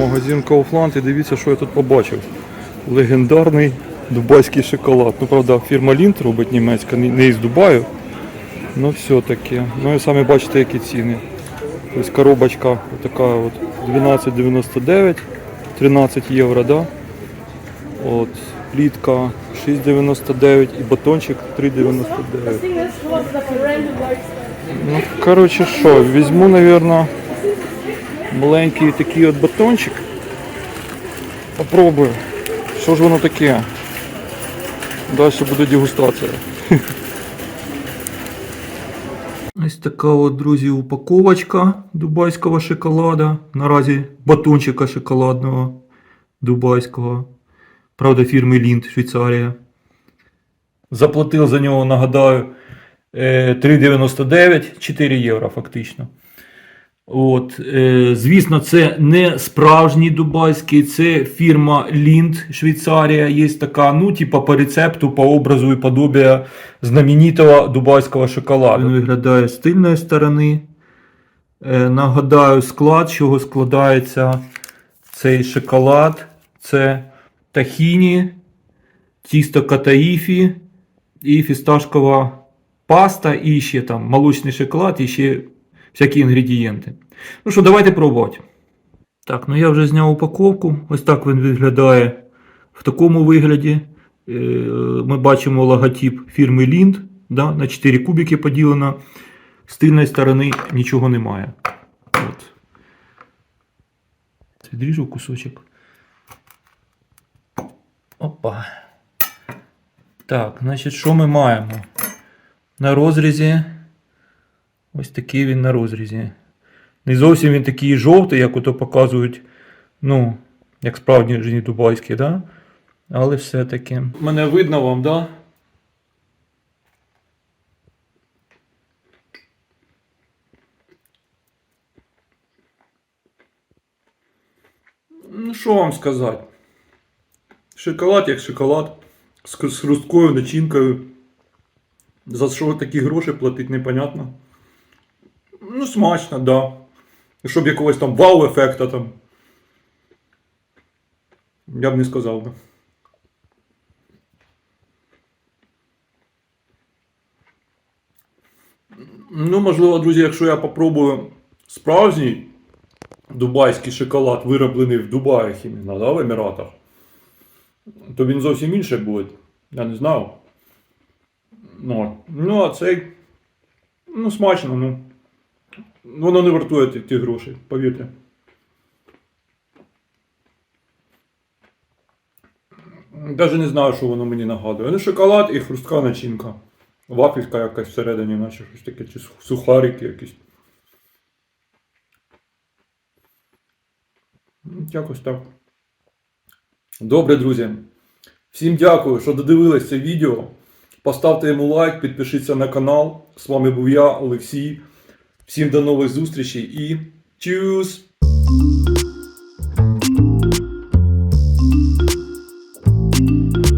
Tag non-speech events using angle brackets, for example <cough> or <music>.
Магазин Kaufland і дивіться, що я тут побачив. Легендарний дубайський шоколад. Ну, правда, фірма Лінт робить німецька, не із Дубаю. Ну все-таки. Ну і самі бачите, які ціни. Ось коробочка така от 12,99, 13 євро, да? От, плітка 6,99 і батончик 3,99. Ну, коротше, що, візьму, наверное, маленький такий от батончик. Попробую. Що ж воно таке? Далі буде дегустація. <laughs> Ось така от, друзі, упаковочка дубайського шоколада. Наразі батончика шоколадного дубайського. Правда, фірми Лінд, Швейцарія. Заплатив за нього, нагадаю, е, 3,99, 4 євро фактично. От, е, звісно, це не справжній дубайський, це фірма Lind, Швейцарія. Є така, ну, типа по рецепту, по образу і подобія знаменитого дубайського шоколаду. Він виглядає з тильної сторони. Е, нагадаю, склад, з чого складається цей шоколад. Це тахіні, тісто катаїфі і фісташкова паста, і ще там молочний шоколад, і ще всякі інгредієнти. Ну що, давайте пробувати. Так, ну я вже зняв упаковку. Ось так він виглядає в такому вигляді. Е, Ми бачимо логотип фірми Lind. Да, на 4 кубики поділено. З тильної сторони нічого немає. От. Відріжу кусочок. Опа. Так, значить, що ми маємо? На розрізі. Ось такий він на розрізі. Не зовсім він такий жовтий, як ото показують, ну, як справді жені дубайські, да? Але все-таки. Мене видно вам, да? Ну, що вам сказати? Шоколад як шоколад. З хрусткою начинкою. За що такі гроші платить, непонятно. Ну, смачно, да. Щоб якогось там вау-ефекта там. Я б не сказав би. Ну, можливо, друзі, якщо я попробую справжній дубайський шоколад, вироблений в Дубаях іменно, да, в Еміратах, то він зовсім інший буде. Я не знав. Ну, ну а цей. Ну, смачно, ну. Воно не вартує ті гроші, повірте. Даже не знаю, що воно мені нагадує. Ну, шоколад і хрустка начинка. Вафелька якась всередині, наче щось таке, чи сухарики якісь. Ну, Якось так. Добре, друзі. Всім дякую, що додивились це відео. Поставте йому лайк, підпишіться на канал. З вами був я, Олексій. Всім до нових зустрічей і тюс!